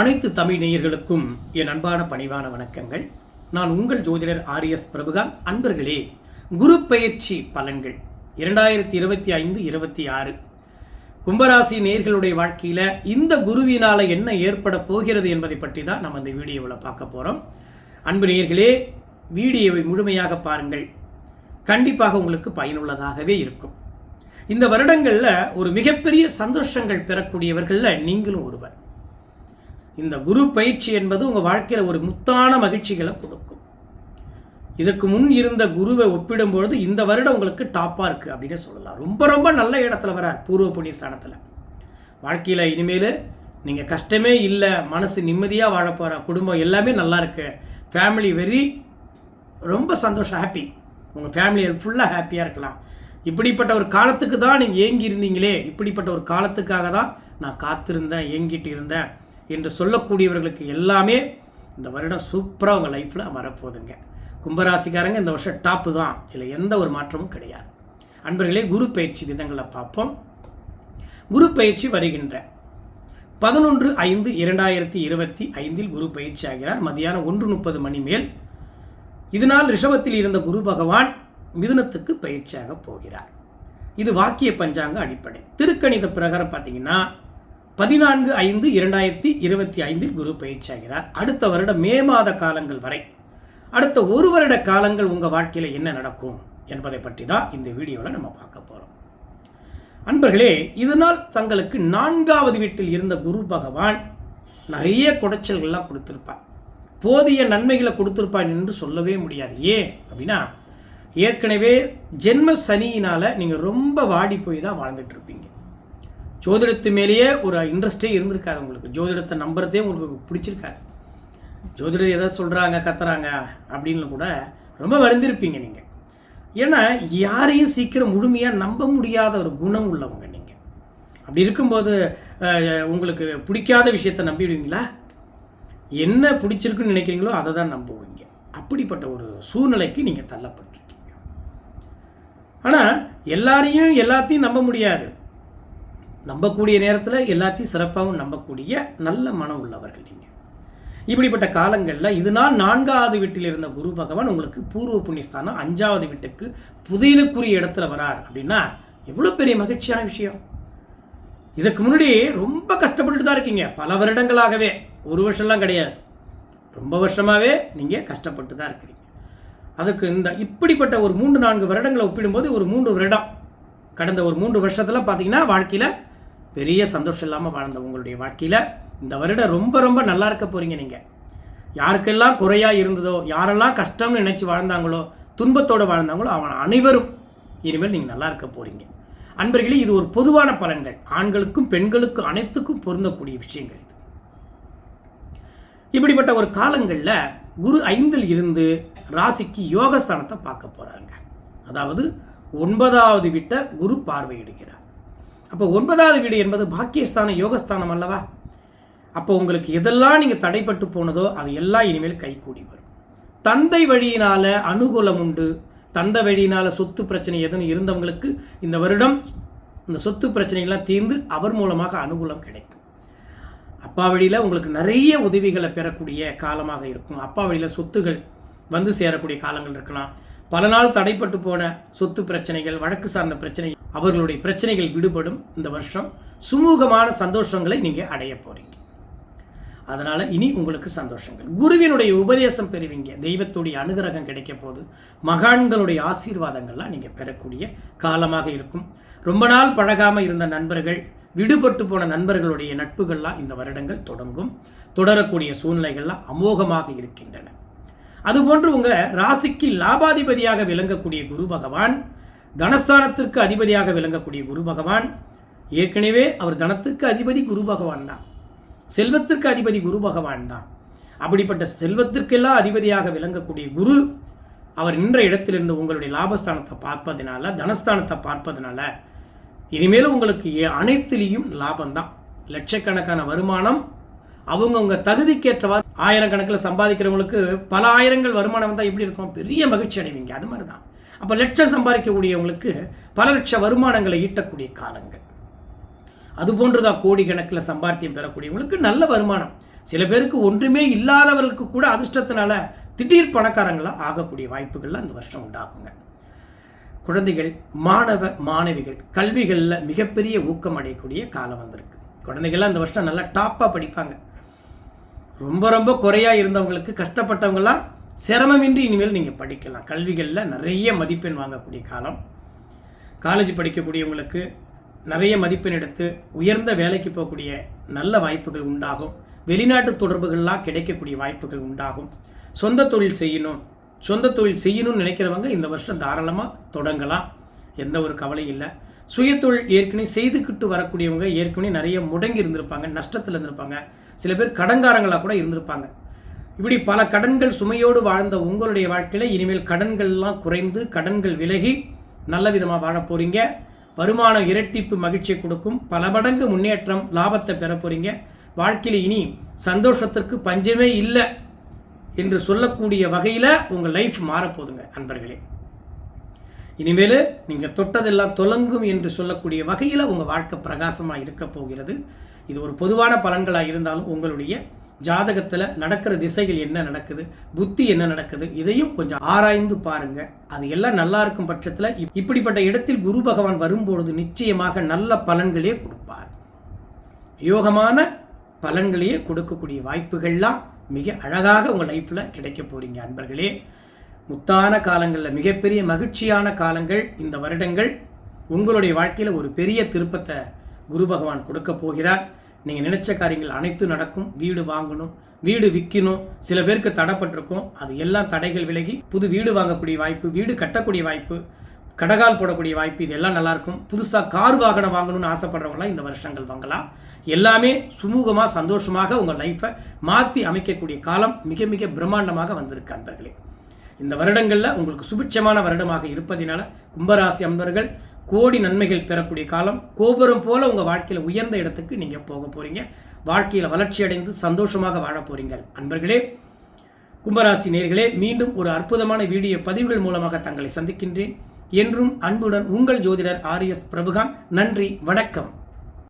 அனைத்து தமிழ் நேயர்களுக்கும் என் அன்பான பணிவான வணக்கங்கள். நான் உங்கள் ஜோதிடர் ஆர்எஸ் பிரபுகாந்த் அன்பர்களே குரு பயிற்சி பலன்கள். இரண்டாயிரத்தி இருபத்தி ஐந்து இருபத்தி ஆறு. கும்பராசி நேர்களுடைய வாழ்க்கையில் இந்த குருவினால் என்ன ஏற்பட போகிறது என்பதை பற்றி தான் நம்ம இந்த வீடியோவில் பார்க்க போகிறோம் அன்பு நேயர்களே வீடியோவை முழுமையாக பாருங்கள். கண்டிப்பாக உங்களுக்கு பயனுள்ளதாகவே இருக்கும். இந்த வருடங்களில் ஒரு மிகப்பெரிய சந்தோஷங்கள் பெறக்கூடியவர்களில் நீங்களும் ஒருவர். இந்த குரு பயிற்சி என்பது உங்கள் வாழ்க்கையில் ஒரு முத்தான மகிழ்ச்சிகளை கொடுக்கும். இதற்கு முன் இருந்த குருவை ஒப்பிடும்பொழுது இந்த வருடம் உங்களுக்கு டாப்பாக இருக்குது அப்படின்னு சொல்லலாம். ரொம்ப ரொம்ப நல்ல இடத்துல வரார் பூர்வ புண்ணிய ஸ்தானத்தில் வாழ்க்கையில் இனிமேல் நீங்கள் கஷ்டமே இல்லை மனசு நிம்மதியாக வாழ போகிற குடும்பம் எல்லாமே நல்லா இருக்கு ஃபேமிலி வெரி ரொம்ப சந்தோஷம் ஹாப்பி உங்கள் ஃபேமிலி ஃபுல்லாக ஹாப்பியாக இருக்கலாம். இப்படிப்பட்ட ஒரு காலத்துக்கு தான் நீங்கள் ஏங்கி இருந்தீங்களே இப்படிப்பட்ட ஒரு காலத்துக்காக தான் நான் காத்திருந்தேன் ஏங்கிட்டு இருந்தேன். என்று சொல்லக்கூடியவர்களுக்கு எல்லாமே இந்த வருடம் சூப்பராக உங்கள் லைஃப்பில் வரப்போகுதுங்க கும்பராசிக்காரங்க இந்த வருஷம் டாப்பு தான். இதில் எந்த ஒரு மாற்றமும் கிடையாது. அன்பர்களே குரு பயிற்சி விதங்களை பார்ப்போம். குரு பயிற்சி வருகின்ற பதினொன்று ஐந்து இரண்டாயிரத்தி இருபத்தி ஐந்தில் குரு பயிற்சி ஆகிறார். மதியானம் ஒன்று முப்பது மணி மேல். இதனால் ரிஷபத்தில் இருந்த குரு பகவான் மிதுனத்துக்கு பயிற்சியாக போகிறார். இது வாக்கிய பஞ்சாங்க அடிப்படை. திருக்கணித பிரகாரம் பார்த்தீங்கன்னா பதினான்கு ஐந்து இரண்டாயிரத்தி இருபத்தி ஐந்தில் குரு பயிற்சியாகிறார். அடுத்த வருடம் மே மாத காலங்கள் வரை. அடுத்த ஒரு வருட காலங்கள் உங்கள் வாழ்க்கையில் என்ன நடக்கும் என்பதை பற்றி தான் இந்த வீடியோவில் நம்ம பார்க்க போகிறோம் அன்பர்களே இதனால் தங்களுக்கு நான்காவது வீட்டில் இருந்த குரு பகவான் நிறைய குடைச்சல்கள்லாம் கொடுத்துருப்பார். போதிய நன்மைகளை கொடுத்துருப்பான் என்று சொல்லவே முடியாது. ஏன் அப்படின்னா ஏற்கனவே ஜென்ம சனியினால் நீங்கள் ரொம்ப வாடி போய் தான் வாழ்ந்துட்டு இருப்பீங்க. ஜோதிடத்து மேலேயே ஒரு இன்ட்ரெஸ்டே இருந்திருக்காது உங்களுக்கு. ஜோதிடத்தை நம்புறதே உங்களுக்கு பிடிச்சிருக்காது ஜோதிடர் எதாவது சொல்கிறாங்க கத்துறாங்க அப்படின்னு கூட ரொம்ப வருந்திருப்பீங்க நீங்கள் ஏன்னா யாரையும் சீக்கிரம் முழுமையாக நம்ப முடியாத ஒரு குணம் உள்ளவங்க நீங்கள் அப்படி இருக்கும்போது உங்களுக்கு பிடிக்காத விஷயத்தை நம்பிடுவீங்களா? என்ன பிடிச்சிருக்குன்னு நினைக்கிறீங்களோ அதை தான் நம்புவீங்க. அப்படிப்பட்ட ஒரு சூழ்நிலைக்கு நீங்கள் தள்ளப்பட்டிருக்கீங்க. ஆனால் எல்லாரையும் எல்லாத்தையும் நம்ப முடியாது. நம்பக்கூடிய நேரத்தில் எல்லாத்தையும் சிறப்பாகவும் நம்பக்கூடிய நல்ல மனம் உள்ளவர்கள் நீங்கள் இப்படிப்பட்ட காலங்களில் இதனால் நான்காவது வீட்டில் இருந்த குரு பகவான் உங்களுக்கு பூர்வ புண்ணியஸ்தானம் அஞ்சாவது வீட்டுக்கு புதையலுக்குரிய இடத்துல வரார். அப்படின்னா எவ்வளோ பெரிய மகிழ்ச்சியான விஷயம். இதுக்கு முன்னாடி ரொம்ப கஷ்டப்பட்டுட்டு தான் இருக்கீங்க. பல வருடங்களாகவே. ஒரு வருஷம்லாம் கிடையாது. ரொம்ப வருஷமாகவே நீங்கள் கஷ்டப்பட்டு தான் இருக்கிறீங்க. அதுக்கு இந்த இப்படிப்பட்ட ஒரு மூன்று நான்கு வருடங்களை ஒப்பிடும்போது ஒரு மூன்று வருடம். கடந்த ஒரு மூன்று வருஷத்தில் பார்த்தீங்கன்னா வாழ்க்கையில் பெரிய சந்தோஷம் இல்லாமல் வாழ்ந்த உங்களுடைய வாழ்க்கையில் இந்த வருடம் ரொம்ப ரொம்ப நல்லா இருக்க போகிறீங்க நீங்கள் யாருக்கெல்லாம் குறையாக இருந்ததோ யாரெல்லாம் கஷ்டம்னு நினச்சி வாழ்ந்தாங்களோ துன்பத்தோடு வாழ்ந்தாங்களோ அவன் அனைவரும் இனிமேல் நீங்கள் நல்லா இருக்க போகிறீங்க அன்பர்களே இது ஒரு பொதுவான பலன்கள். ஆண்களுக்கும் பெண்களுக்கும் அனைத்துக்கும் பொருந்தக்கூடிய விஷயங்கள் இது. இப்படிப்பட்ட ஒரு காலங்களில் குரு ஐந்தில் இருந்து ராசிக்கு யோகஸ்தானத்தை பார்க்க போகிறாங்க அதாவது ஒன்பதாவது விட்ட குரு பார்வையிடுகிறார். அப்போ ஒன்பதாவது வீடு என்பது பாக்கியஸ்தான யோகஸ்தானம் அல்லவா? அப்போ உங்களுக்கு எதெல்லாம் நீங்கள் தடைப்பட்டு போனதோ அது எல்லாம் இனிமேல் கைகூடி வரும். தந்தை வழியினால் அனுகூலம் உண்டு. தந்தை வழியினால் சொத்து பிரச்சனை எதுவும் இருந்தவங்களுக்கு இந்த வருடம் இந்த சொத்து பிரச்சனைகள்லாம் தீர்ந்து அவர் மூலமாக அனுகூலம் கிடைக்கும். அப்பா வழியில் உங்களுக்கு நிறைய உதவிகளை பெறக்கூடிய காலமாக இருக்கும். அப்பா வழியில் சொத்துகள் வந்து சேரக்கூடிய காலங்கள் இருக்கலாம். பல நாள் தடைப்பட்டு போன சொத்து பிரச்சனைகள் வழக்கு சார்ந்த பிரச்சனைகள் அவர்களுடைய பிரச்சனைகள் விடுபடும் இந்த வருஷம் சுமூகமான சந்தோஷங்களை நீங்கள் அடைய போறீங்க. அதனால் இனி உங்களுக்கு சந்தோஷங்கள். குருவினுடைய உபதேசம் பெறுவீங்க. தெய்வத்துடைய அனுகிரகம் கிடைக்க போது மகான்களுடைய ஆசீர்வாதங்கள்லாம் நீங்கள் பெறக்கூடிய காலமாக இருக்கும். ரொம்ப நாள் பழகாமல் இருந்த நண்பர்கள் விடுபட்டு போன நண்பர்களுடைய நட்புகள்லாம் இந்த வருடங்கள் தொடங்கும். தொடரக்கூடிய சூழ்நிலைகள்லாம் அமோகமாக இருக்கின்றன. அதுபோன்று உங்கள் ராசிக்கு லாபாதிபதியாக விளங்கக்கூடிய குரு பகவான் தனஸ்தானத்திற்கு அதிபதியாக விளங்கக்கூடிய குரு பகவான் ஏற்கனவே அவர் தனத்துக்கு அதிபதி குரு பகவான் தான். செல்வத்திற்கு அதிபதி குரு பகவான் தான். அப்படிப்பட்ட செல்வத்திற்கெல்லாம் அதிபதியாக விளங்கக்கூடிய குரு அவர் நின்ற இடத்திலிருந்து உங்களுடைய லாபஸ்தானத்தை பார்ப்பதனால தனஸ்தானத்தை பார்ப்பதனால இனிமேல் உங்களுக்கு அனைத்துலேயும் லாபம் லாபம்தான் லட்சக்கணக்கான வருமானம் அவங்கவுங்க தகுதிக்கேற்றவா ஆயிரக்கணக்கில் சம்பாதிக்கிறவங்களுக்கு பல ஆயிரங்கள் வருமானம் வந்தால் எப்படி இருக்கும்? பெரிய மகிழ்ச்சி அடைவீங்க. அது மாதிரி தான் அப்போ லட்சம் சம்பாதிக்கக்கூடியவங்களுக்கு பல லட்ச வருமானங்களை ஈட்டக்கூடிய காலங்கள். அது போன்றுதான் கோடி கணக்கில் சம்பாத்தியம் பெறக்கூடியவங்களுக்கு நல்ல வருமானம். சில பேருக்கு ஒன்றுமே இல்லாதவர்களுக்கு கூட அதிர்ஷ்டத்தினால திடீர் பணக்காரங்களாக ஆகக்கூடிய வாய்ப்புகள்லாம் அந்த வருஷம் உண்டாகுங்க. குழந்தைகள் மாணவ மாணவிகள் கல்விகளில் மிகப்பெரிய ஊக்கம் அடையக்கூடிய காலம் வந்திருக்கு. குழந்தைகள்லாம் இந்த வருஷம் நல்லா டாப்பாக படிப்பாங்க. ரொம்ப ரொம்ப குறையாக இருந்தவங்களுக்கு கஷ்டப்பட்டவங்களாம் சிரமமின்றி இனிமேல் நீங்கள் படிக்கலாம். கல்விகளில் நிறைய மதிப்பெண் வாங்கக்கூடிய காலம். காலேஜ் படிக்கக்கூடியவங்களுக்கு நிறைய மதிப்பெண் எடுத்து உயர்ந்த வேலைக்கு போகக்கூடிய நல்ல வாய்ப்புகள் உண்டாகும். வெளிநாட்டு தொடர்புகள்லாம் கிடைக்கக்கூடிய வாய்ப்புகள் உண்டாகும். சொந்த தொழில் செய்யணும். சொந்த தொழில் செய்யணும்னு நினைக்கிறவங்க இந்த வருஷம் தாராளமாக தொடங்கலாம். எந்த ஒரு கவலையும் இல்லை. சுயத்தொழில் ஏற்கனவே செய்துக்கிட்டு வரக்கூடியவங்க ஏற்கனவே நிறைய முடங்கி இருந்திருப்பாங்க நஷ்டத்தில் இருந்திருப்பாங்க. சில பேர் கடங்காரங்களாக கூட இருந்திருப்பாங்க. இப்படி பல கடன்கள் சுமையோடு வாழ்ந்த உங்களுடைய வாழ்க்கையில் இனிமேல் கடன்கள்லாம் குறைந்து கடன்கள் விலகி நல்ல விதமாக வாழ போகிறீங்க வருமானம் இரட்டிப்பு மகிழ்ச்சியை கொடுக்கும். பல மடங்கு முன்னேற்றம் லாபத்தை பெற போகிறீங்க வாழ்க்கையில் இனி சந்தோஷத்திற்கு பஞ்சமே இல்லை என்று சொல்லக்கூடிய வகையில் உங்கள் லைஃப் மாறப்போகுதுங்க அன்பர்களே. இனிமேல் நீங்கள் தொட்டதெல்லாம் தொலங்கும் என்று சொல்லக்கூடிய வகையில் உங்கள் வாழ்க்கை பிரகாசமாக இருக்க போகிறது. இது ஒரு பொதுவான பலன்களாக இருந்தாலும் உங்களுடைய ஜாதகத்தில் நடக்கிற திசைகள் என்ன நடக்குது புத்தி என்ன நடக்குது இதையும் கொஞ்சம் ஆராய்ந்து பாருங்க. அது எல்லாம் நல்லா இருக்கும் பட்சத்தில் இப்படிப்பட்ட இடத்தில் குரு பகவான் வரும்பொழுது நிச்சயமாக நல்ல பலன்களே கொடுப்பார். யோகமான பலன்களையே கொடுக்கக்கூடிய வாய்ப்புகள்லாம் மிக அழகாக உங்கள் லைஃப்பில் கிடைக்க போகிறீங்க அன்பர்களே. முத்தான காலங்களில் மிகப்பெரிய மகிழ்ச்சியான காலங்கள் இந்த வருடங்கள். உங்களுடைய வாழ்க்கையில் ஒரு பெரிய திருப்பத்தை குரு பகவான் கொடுக்க போகிறார். நீங்கள் நினைச்ச காரியங்கள் அனைத்தும் நடக்கும். வீடு வாங்கணும் வீடு விற்கணும் சில பேருக்கு தடைப்பட்டிருக்கும். அது எல்லாம் தடைகள் விலகி புது வீடு வாங்கக்கூடிய வாய்ப்பு வீடு கட்டக்கூடிய வாய்ப்பு கடகால் போடக்கூடிய வாய்ப்பு இதெல்லாம் நல்லாயிருக்கும் புதுசாக கார் வாகனம் வாங்கணும்னு ஆசைப்படுறவங்களாம் இந்த வருஷங்கள் வாங்கலாம். எல்லாமே சுமூகமாக சந்தோஷமாக உங்கள் லைஃப்பை மாற்றி அமைக்கக்கூடிய காலம் மிக மிக பிரம்மாண்டமாக வந்திருக்கு அன்பர்களே. இந்த வருடங்களில் உங்களுக்கு சுபிட்சமான வருடமாக இருப்பதினால கும்பராசி அன்பர்கள் கோடி நன்மைகள் பெறக்கூடிய காலம் கோபுரம் போல உங்கள் வாழ்க்கையில் உயர்ந்த இடத்துக்கு நீங்கள் போக போகிறீங்க வாழ்க்கையில் வளர்ச்சி அடைந்து சந்தோஷமாக வாழ போகிறீங்க அன்பர்களே கும்பராசி நேர்களே மீண்டும் ஒரு அற்புதமான வீடியோ பதிவுகள் மூலமாக தங்களை சந்திக்கின்றேன். என்றும் அன்புடன் உங்கள் ஜோதிடர் ஆர் எஸ் பிரபுகான் நன்றி வணக்கம்.